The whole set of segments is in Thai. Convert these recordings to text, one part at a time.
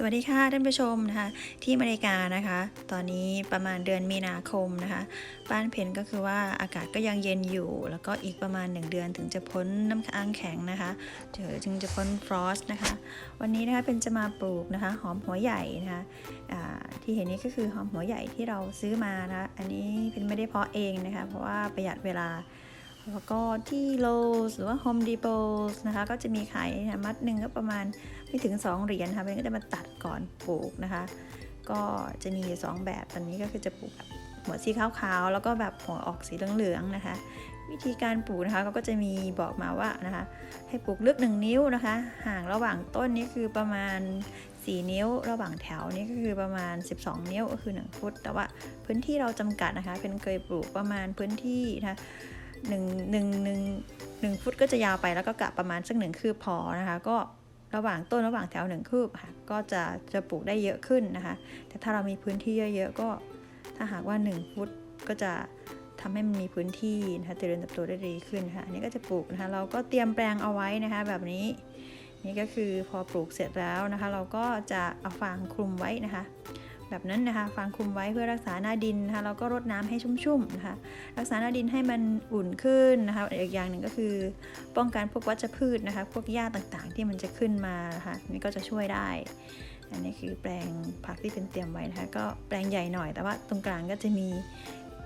สวัสดีค่ะท่านผู้ชมนะคะที่อเมริกานะคะ ตอนนี้ประมาณเดือนมีนาคมนะคะ บ้านเพนก็คือว่าอากาศก็ยังเย็นอยู่ แล้วก็อีกประมาณ 1 เดือนถึงจะพ้นน้ำค้างแข็งนะคะถึงจะพ้นฟรอสนะคะ วันนี้นะคะเป็นจะมาปลูกนะคะ หอมหัวใหญ่นะคะที่เห็นนี้ก็คือหอมหัวใหญ่ที่เราซื้อมานะะอันนี้เพนไม่ได้เพาะเองนะคะ เพราะว่าประหยัดเวลา แล้วก็ที่โลสหรือว่า Home Depot นะคะ ก็จะมีขายนะมัดหนึ่งก็ประมาณไม่ถึง 2 เหรียญค่ะเป็นก็จะมาตัดก่อนปลูกนะคะ ก็จะมีอยู่สองแบบตอนนี้ก็คือจะปลูกแบบหัวสีขาวๆ แล้วก็แบบหัวออกสีเหลืองๆนะคะ วิธีการปลูกนะคะเขาก็จะมีบอกมาว่านะคะ ให้ปลูกลึก 1 นิ้วนะคะ ห่างระหว่างต้นนี้คือประมาณ 4 นิ้ว ระหว่างแถวนี้ก็คือประมาณ 12 นิ้วก็คือ 1 ฟุต แต่ว่าพื้นที่เราจำกัดนะคะ เป็นเคยปลูกประมาณพื้นที่นะคะ หนึ่งหนึ่งหนึ่งหนึ่งฟุตก็จะยาวไปแล้วก็กะประมาณสักหนึ่งคืบพอนะคะ ก็ระหว่างต้นระหว่างแถวหนึ่งคืบค่ะก็จะจะปลูกได้เยอะขึ้นนะคะ แต่ถ้าเรามีพื้นที่เยอะๆก็ถ้าหากว่า 1 ฟุตก็จะทำให้มันมีพื้นที่นะคะเจริญเติบโตได้ดีขึ้นค่ะอันนี้ก็จะปลูกนะคะเราก็เตรียมแปลงเอาไว้นะคะแบบนี้ นี่ก็คือพอปลูกเสร็จแล้วนะคะ เราก็จะเอาฟางคลุมไว้นะคะ แบบนั้นนะคะ ฟางคลุมไว้เพื่อรักษาหน้าดินนะคะแล้วก็รดน้ำให้ชุ่มๆนะคะ รักษาหน้าดินให้มันอุ่นขึ้นนะคะ อีกอย่างหนึ่งก็คือ ป้องกันพวกวัชพืชนะคะ พวกหญ้าต่างๆที่มันจะขึ้นมานะคะนี่ก็จะช่วยได้ อันนี้คือแปลงผักที่เป็นเตรียมไว้นะคะ ก็แปลงใหญ่หน่อย แต่ว่าตรงกลางก็จะมี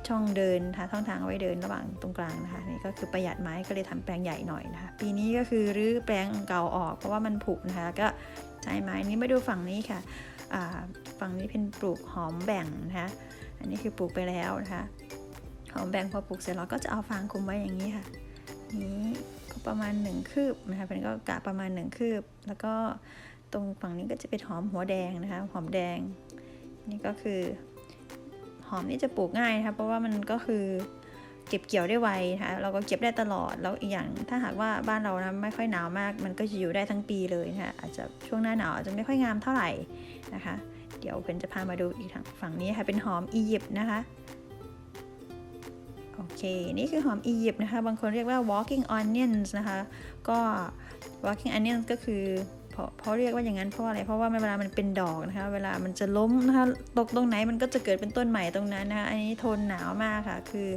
ช่องเดินนะคะช่องทางเอาไว้เดินระหว่างตรงกลางนะคะนี่ก็คือประหยัดไม้ก็เลยทำแปลงใหญ่หน่อยนะคะ ปีนี้ก็คือรื้อแปลงเก่าออกเพราะว่ามันผุนะคะก็ใช้ไม้นี้มาดูฝั่งนี้ค่ะฝั่งนี้เป็นปลูกหอมแบ่งนะคะอันนี้คือปลูกไปแล้วนะคะหอมแบ่งพอปลูกเสร็จเราก็จะเอาฟางคุมไว้อย่างนี้ค่ะนี้ก็ประมาณหนึ่งคืบนะคะเป็นก็กะประมาณหนึ่งคืบ แล้วก็ตรงฝั่งนี้ก็จะเป็นหอมหัวแดงนะคะหอมแดง นี่ก็คือ อมนี่จะปลูกง่ายนะคะเพราะว่ามันก็คือเก็บเกี่ยวได้ไวนะคะเราก็เก็บได้ตลอดแล้วอีกอย่างถ้าหากว่าบ้านเรานะไม่ค่อยหนาวมาก มันก็จะอยู่ได้ทั้งปีเลยนะคะอาจจะช่วงหน้าหนาวอาจจะไม่ค่อยงามเท่าไหร่นะคะ เดี๋ยวเพนจะพามาดูอีกทางฝั่งนี้ค่ะเป็นหอมอียิปต์นะคะโอเค นี่คือหอมอียิปต์นะคะ บางคนเรียกว่า walking onions นะคะ ก็ walking onions ก็คือ เพราะเพราะเรียกว่าอย่างนั้นเพราะอะไรเพราะว่าเวลามันเป็นดอกนะคะ เวลามันจะล้มนะคะตกตรงไหนมันก็จะเกิดเป็นต้นใหม่ตรงนั้นนะคะอันนี้ทนหนาวมากค่ะ คือ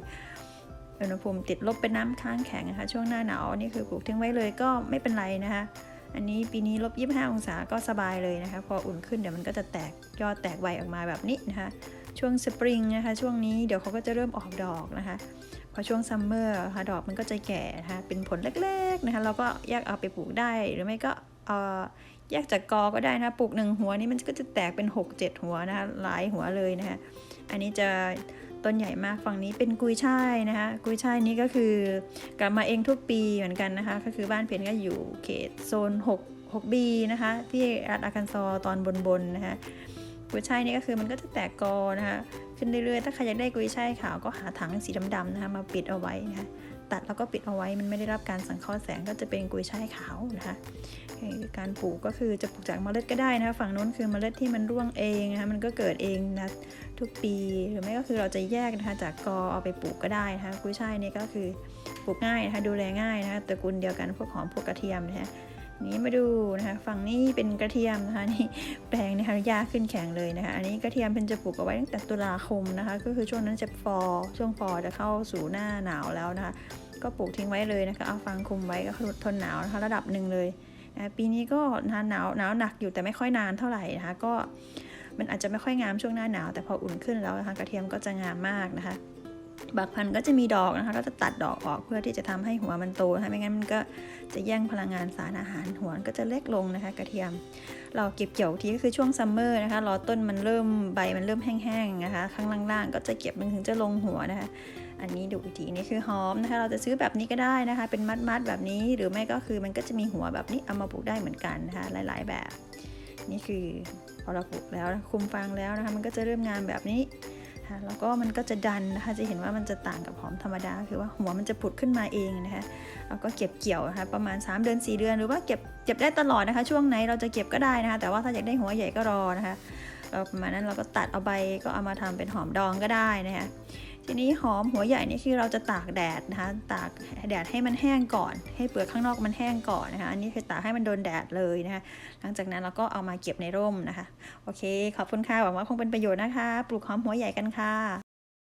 อุณหภูมิติดลบเป็นน้ำค้างแข็งนะคะช่วงหน้าหนาวนี่คือปลูกทิ้งไว้เลยก็ไม่เป็นไรนะคะ อันนี้ปีนี้ลบ25องศาก็สบายเลยนะคะ พออุ่นขึ้นเดี๋ยวมันก็จะแตกยอดแตกใบออกมาแบบนี้นะคะ ช่วงสปริงนะคะ ช่วงนี้เดี๋ยวเขาก็จะเริ่มออกดอกนะคะพอช่วงซัมเมอร์ค่ะดอกมันก็จะแก่นะคะเป็นผลเล็กๆนะคะ เราก็แยกเอาไปปลูกได้หรือไม่ก็ แยกจากกอก็ได้นะปลูกหนึ่งหัวนี่มันก็จะแตกเป็น 6-7 หัวนะคะหลายหัวเลยนะคะอันนี้จะต้นใหญ่มากฝั่งนี้เป็นกุยช่ายนะคะกุยช่ายนี้ก็คือกลับมาเองทุกปีเหมือนกันนะคะก็คือบ้านเพนก็อยู่เขตโซน 6 6 b นะคะที่รัฐอาร์คันซอตอนบนๆนะคะ กุยช่ายนี่ก็คือมันก็จะแตกกอนะคะขึ้นเรื่อยๆ ถ้าใครอยากได้กุยช่ายขาวก็หาถังสีดำๆนะคะมาปิดเอาไว้นะคะตัดแล้วก็ปิดเอาไว้มันไม่ได้รับการสังเคราะห์แสงก็จะเป็นกุยช่ายขาวนะคะการปลูกก็คือจะปลูกจากเมล็ดก็ได้นะคะฝั่งโน้นคือเมล็ดที่มันร่วงเองนะคะมันก็เกิดเองนะทุกปีหรือไม่ก็คือเราจะแยกนะคะจากกอเอาไปปลูกก็ได้นะคะกุยช่ายนี่ก็คือปลูกง่ายนะคะดูแลง่ายนะคะตระกูลเดียวกันพวกหอมพวกกระเทียมนะคะ นี้มาดูนะคะฝั่งนี้เป็นกระเทียมนะคะนี่แปลงนะคะหญ้าขึ้นแข็งเลยนะคะ อันนี้กระเทียมเป็นจะปลูกเอาไว้ตั้งแต่ตุลาคมนะคะ ก็คือช่วงนั้นจะฟอช่วงฟอจะเข้าสู่หน้าหนาวแล้วนะคะ ก็ปลูกทิ้งไว้เลยนะคะ เอาฟางคุมไว้ก็ทนหนาวนะคะระดับหนึ่งเลยนะปีนี้ก็หนาวหนาวหนักอยู่แต่ไม่ค่อยนานเท่าไหร่นะคะก็มันอาจจะไม่ค่อยงามช่วงหน้าหนาว แต่พออุ่นขึ้นแล้วนะคะกระเทียมก็จะงามมากนะคะ บางพันธุ์ก็จะมีดอกนะคะก็จะตัดดอกออกเพื่อที่จะทำให้หัวมันโตนะคะไม่งั้นมันก็จะแย่งพลังงานสารอาหารหัวก็จะเล็กลงนะคะ กระเทียม เราเก็บเกี่ยวทีก็คือช่วงซัมเมอร์นะคะ รอต้นมันเริ่มใบมันเริ่มแห้งๆนะคะ ข้างล่างๆก็จะเก็บมันถึงจะลงหัวนะคะ อันนี้ดูอีกทีนี่คือหอมนะคะ เราจะซื้อแบบนี้ก็ได้นะคะ เป็นมัดๆแบบนี้ หรือไม่ก็คือมันก็จะมีหัวแบบนี้เอามาปลูกได้เหมือนกันนะคะ หลาย ๆ แบบ นี่คือพอเราปลูกแล้วคุมฟางแล้วนะคะ มันก็จะเริ่มงามแบบนี้ ค่ะแล้วก็มันก็จะดันนะคะจะเห็นว่ามันจะต่างกับหอมธรรมดา คือว่าหัวมันจะผุดขึ้นมาเองนะคะแล้วก็เก็บเกี่ยวนะคะประมาณ 3 เดือน 4 เดือน หรือว่าเก็บเก็บได้ตลอดนะคะ ช่วงไหนเราจะเก็บก็ได้นะคะ แต่ว่าถ้าอยากได้หัวใหญ่ก็รอนะคะ ประมาณนั้นเราก็ตัดเอาใบก็เอามาทำเป็นหอมดองก็ได้นะคะทีนี้หอมหัวใหญ่นี่คือเราจะตากแดดนะคะตากแดดให้มันแห้งก่อน ให้เปลือกข้างนอกมันแห้งก่อนนะคะอันนี้คือตากให้มันโดนแดดเลยนะคะหลังจากนั้นเราก็เอามาเก็บในร่มนะคะ โอเค ขอบคุณค่ะหวังว่าคงเป็นประโยชน์นะคะ ปลูกหอมหัวใหญ่กันค่ะ